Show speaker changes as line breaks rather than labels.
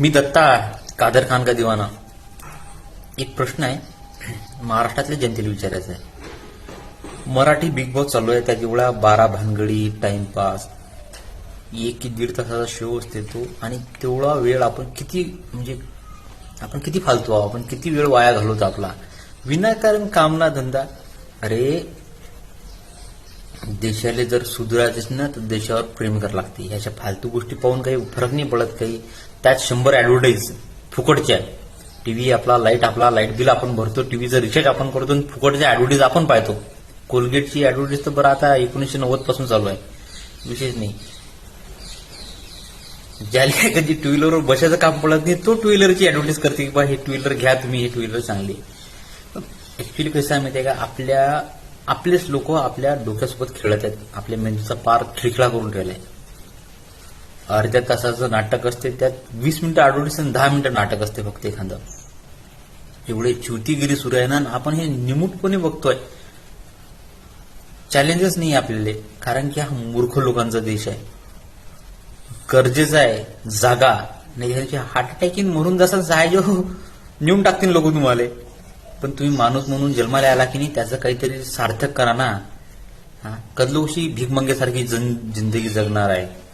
मी दत्ता कादर खान का दिवाना. एक प्रश्न आहे महाराष्ट्रातल्या जनतेला विचारायचा आहे. मराठी बिग बॉस चालू आहे त्या जेवढा बारा भानगडी टाइमपास एक की दीड तासाचा शो असते तो आणि तेवढा वेळ आपण किती म्हणजे आपण किती फालतो आहोत आपण किती वेळ वाया घालवतो आपला. विनाकारण कामना धंदा अरे देशाला जर सुधारायचं ना तर देशावर प्रेम करावं लागते. ह्याच्या फालतू गोष्टी पाहून काही फरक नाही पडत काही. त्यात शंभर ऍडव्हर्टाईज फुकटच्या. टीव्ही आपला लाइट आपला लाइट बिल आपण भरतो टीव्हीचं रिचार्ज आपण करतो आणि फुकटच्या ऍडव्हर्टाईज आपण पाहतो. कोलगेटची ऍडव्हर्टाईज तर बरं आता एकोणीसशे नव्वदपासून चालू आहे. विशेष नाही. ज्याला कधी टू व्हीलरवर बसायचं काम पडत नाही तो टू व्हीलरची ऍडव्हर्टाईज करते की बा हे टू व्हीलर घ्या तुम्ही हे टू व्हीलर चांगली ऍक्च्युली कसं आहे माहिती आहे का आपल्या आपलेच लोक आपल्या डोक्यासोबत खेळत आहेत. आपल्या मेंदूचा पार खिळखिळा करून ठेवलाय. अर्ध्या तासाचं नाटक असते त्यात वीस मिनिटं ऍडव्हर्टाईज आणि दहा मिनिटं नाटक असते फक्त एखादं. एवढे च्युतीगिरी सुरू आहे ना आपण हे निमूटपणे बघतोय. चॅलेंजेस नाही आपल्याला कारण की हा मूर्ख लोकांचा देश आहे. गरजेचं आहे जागा नाही हार्ट अटॅक येईन म्हणून जसं जायजो नेऊन टाकतील लोक तुम्हाला. पण तुम्ही माणूस म्हणून जन्माला आला की नाही त्याचं काहीतरी सार्थक करा ना. कदलोशी भीकमंगेसारखी जन जिंदगी जगणार आहे.